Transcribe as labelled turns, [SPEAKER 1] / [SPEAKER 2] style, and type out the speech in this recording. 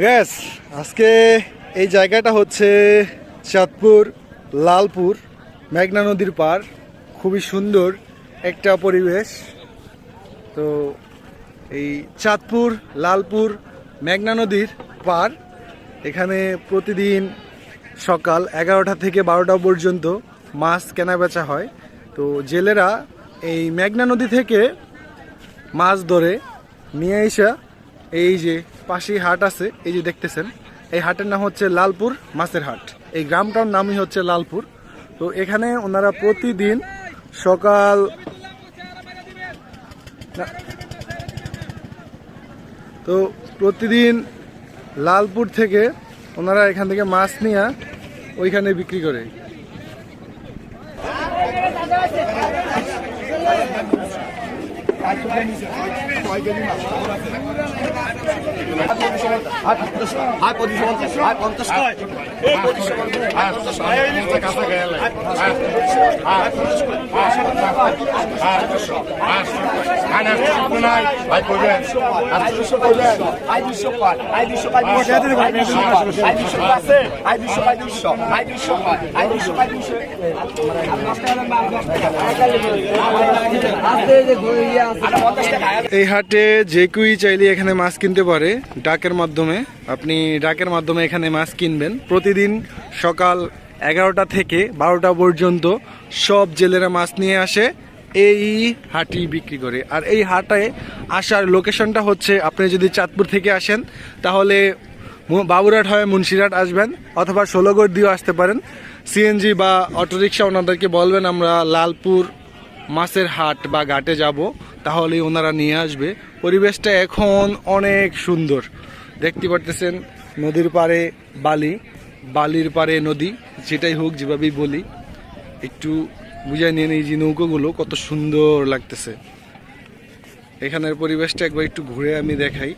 [SPEAKER 1] Gas আজকে এই জায়গাটা হচ্ছে চাঁদপুর, লালপুর, মেঘনা নদীর পার খুবই সুন্দর একটা পরিবেশ। তো এই চাঁদপুর, লালপুর, মেঘনা নদীর পার এখানে প্রতিদিন সকাল এগারোটা থেকে বারোটা পর্যন্ত মাছ কেনাবেচা হয়। তো জেলেরা এই মেঘনা নদী থেকে মাছ ধরে নিয়ে এসে এই যে পাশেই হাট আছে, এই যে দেখতেছেন, এই হাটের নাম হচ্ছে লালপুর মাছের হাট। এই গ্রামটার নামই হচ্ছে লালপুর। তো এখানে ওনারা প্রতিদিন সকাল তো প্রতিদিন লালপুর থেকে ওনারা এখান থেকে মাছ নিয়ে ওইখানে বিক্রি করে।
[SPEAKER 2] আর পঞ্চাশ আর পঞ্চাশ এই
[SPEAKER 1] হাটে যে কেউই চাইলে এখানে মাছ কিনতে পারে, ডাকের মাধ্যমে। আপনি ডাকের মাধ্যমে এখানে মাছ কিনবেন। প্রতিদিন সকাল এগারোটা থেকে বারোটা পর্যন্ত সব জেলেরা মাছ নিয়ে আসে, এই হাটি বিক্রি করে। আর এই হাটে আসার লোকেশনটা হচ্ছে, আপনি যদি চাঁদপুর থেকে আসেন, তাহলে বাবুরহাট হয়ে মুন্সিরহাট আসবেন, অথবা ষোলোগড় দিয়েও আসতে পারেন। সিএনজি বা অটোরিকশা ওনাদেরকে বলবেন, আমরা লালপুর মাছের হাট বা ঘাটে যাব তাহলে ওনারা নিয়ে আসবে। পরিবেশটা এখন অনেক সুন্দর। দেখতে পারতেছেন নদীর পাড়ে বালি। বালির পারে নদী, যেটাই হোক যেভাবেই বলি, একটু বুঝাই নিয়ে এই যে নৌকোগুলো কত সুন্দর লাগতেছে। এখানের পরিবেশটা একবার একটু ঘুরে আমি দেখাই।